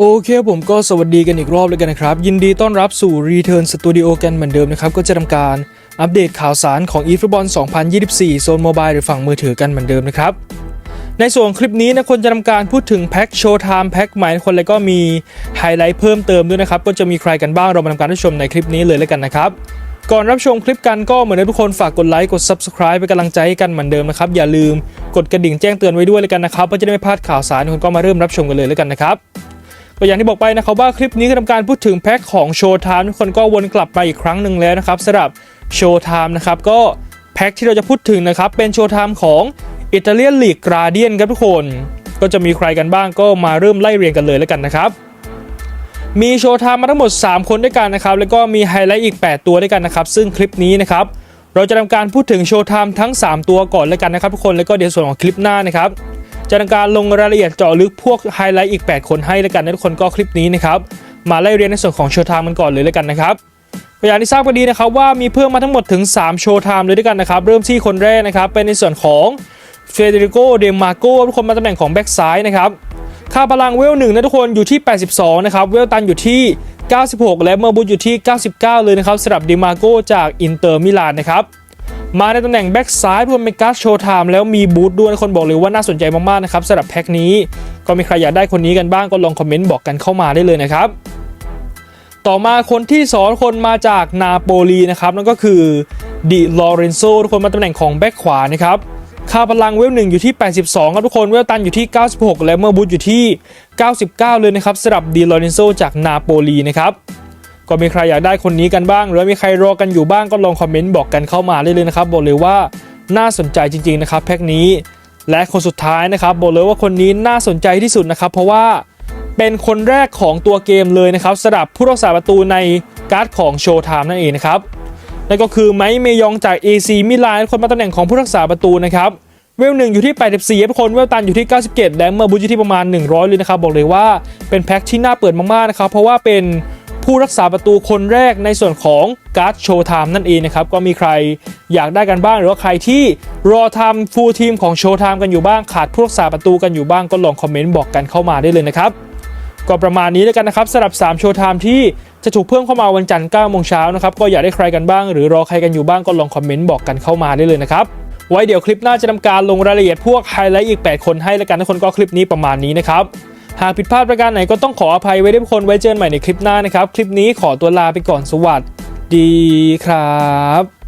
โอเคผมก็สวัสดีกันอีกรอบเลยกันนะครับ ยินดีต้อนรับสู่ Return Studio กันเหมือนเดิมนะครับ ก็จะทำการอัปเดตข่าวสารของ eFootball 2024 โซนโมบายหรือฝั่งมือถือกันเหมือนเดิมนะครับ ในส่วนคลิปนี้นะคนจะทำการพูดถึงแพ็กโชว์ไทม์แพ็กใหม่คนแล้วก็มีไฮไลท์เพิ่มเติมด้วยนะครับ ก็จะมีใครกันบ้างเรามาทำการรับชมในคลิปนี้เลยแล้วกันนะครับก่อนรับชมคลิปกันก็เหมือนเดิมทุกคนฝากกดไลค์กด Subscribe เป็นกำลังใจให้กันเหมือนเดิมนะครับ อย่าลืมกดกระดิ่งแจ้งเตือนไว้ด้วยเลยกันนะครับเพื่อจะได้ไม่พลาดข่าวสารคนก็มาเริ่มรับชมกันเลยแล้วกันนะครับ ก็อย่างที่บอกไปนะครับว่าคลิปนี้ก็ทำการพูดถึงแพ็คของโชว์ไทม์ทุกคนก็วนกลับมาอีกครั้งหนึ่งแล้วนะครับสำหรับโชว์ไทม์นะครับก็แพ็คที่เราจะพูดถึงนะครับเป็นโชว์ไทม์ของอิตาเลียนลีกกราเดียนครับทุกคน ก็จะมีใครกันบ้างก็มาเริ่มไล่เรียงกันเลยแล้วกันนะครับมีโชว์ไทม์มาทั้งหมด 3 คนด้วยกันนะครับแล้วก็มีไฮไลท์อีก 8 ตัวด้วยกันนะครับซึ่งคลิปนี้นะครับเราจะทำการพูดถึงโชว์ไทม์ทั้ง 3 ตัวก่อนแล้วกันนะครับทุกคนแล้วก็เดี๋ยวส่วนของคลิปหน้านะครับ จะทำการลงรายละเอียดเจาะลึกพวกไฮไลท์อีก 8 คนให้แล้วกันนะทุกคนก็คลิปนี้นะครับมาไล่เรียนในส่วนของโชว์ไทม์มันก่อนเลยแล้วกันนะครับก็อย่างที่ทราบกันดีนะครับว่ามีเพิ่มมาทั้งหมดถึง 3 โชว์ไทม์เลยด้วยกันนะครับเริ่มที่คนแรกนะครับเป็นในส่วนของเฟเดริโกเดมาโกทุกคนมาตำแหน่งของแบ็กซ้ายนะครับค่าพลังเวลหนึ่งนะทุกคนอยู่ที่ 82 นะครับ เวลตันอยู่ที่ 96 และเมอร์บูตอยู่ที่ 99 เลยนะครับสำหรับเดมาโกจากอินเตอร์มิลานนะครับ มาในตำแหน่งแบ็กซ้ายเพื่อเป็นการ์ดโชว์ไทม์แล้วมีบูทด้วยคนบอกเลยว่าน่าสนใจมากๆนะครับสำหรับแพ็คนี้ ก็มีใครอยากได้คนนี้กันบ้างก็ลองคอมเมนต์บอกกันเข้ามาได้เลยนะครับ ต่อมาคนที่สองคนมาจากนาโปลีนะครับนั่นก็คือดิลอเรนโซทุกคนมาตำแหน่งของแบ็กขวานะครับค่าพลังเวลหนึ่งอยู่ที่ 82ครับทุกคน เวลตันอยู่ที่ 96 และเมื่อบูทอยู่ที่ 99 เลยนะครับสำหรับดิลอเรนโซจากนาโปลีนะครับ ก็มีใครอยากได้คนนี้กันบ้าง หรือมีใครรอกันอยู่บ้างก็ลองคอมเมนต์บอกกันเข้ามาได้เลยนะครับบอกเลยว่าน่าสนใจจริงๆนะครับแพ็คนี้และคนสุดท้ายนะครับบอกเลยว่าคนนี้น่าสนใจที่สุดนะครับ เพราะว่าเป็นคนแรกของตัวเกมเลยนะครับสำหรับผู้รักษาประตูในการ์ดของโชว์ไทม์นั่นเองนะครับนั่นก็คือไมค์เมยองจาก AC มิลานคนมาตำแหน่งของผู้รักษาประตูนะครับเวลหนึ่งอยู่ที่ 84ทุกคนเวลตันอยู่ที่ 97 และเมื่อบูทอยู่ที่ประมาณ 100 เลยนะครับ บอกเลยว่าเป็นแพ็คที่น่าเปิดมากๆนะครับ เพราะว่าเป็น ผู้รักษาประตูคนแรกในส่วนของการ์ดโชว์ไทม์นั่นเองนะครับ ก็มีใครอยากได้กันบ้าง หรือว่าใครที่รอทำฟูลทีมของโชว์ไทม์กันอยู่บ้าง ขาดผู้รักษาประตูกันอยู่บ้างก็ลองคอมเมนต์บอกกันเข้ามาได้เลยนะครับ ก็ประมาณนี้แล้วกันนะครับสำหรับ 3 โชว์ไทม์ที่จะถูกเพิ่มเข้ามาวันจันทร์9โมงเช้านะครับก็อยากได้ใครกันบ้าง หรือรอใครกันอยู่บ้างก็ลองคอมเมนต์บอกกันเข้ามาได้เลยนะครับไว้เดี๋ยวคลิปหน้าจะทำการลงรายละเอียดพวกไฮไลท์อีก 8 คนให้แล้วกันทุกคนก็คลิปนี้ประมาณนี้นะครับ หากผิดพลาดประการไหนก็ต้องขออภัยไว้ด้วยทุกคนไว้เจอกันใหม่ในคลิปหน้านะครับ คลิปนี้ขอตัวลาไปก่อนสวัสดีครับ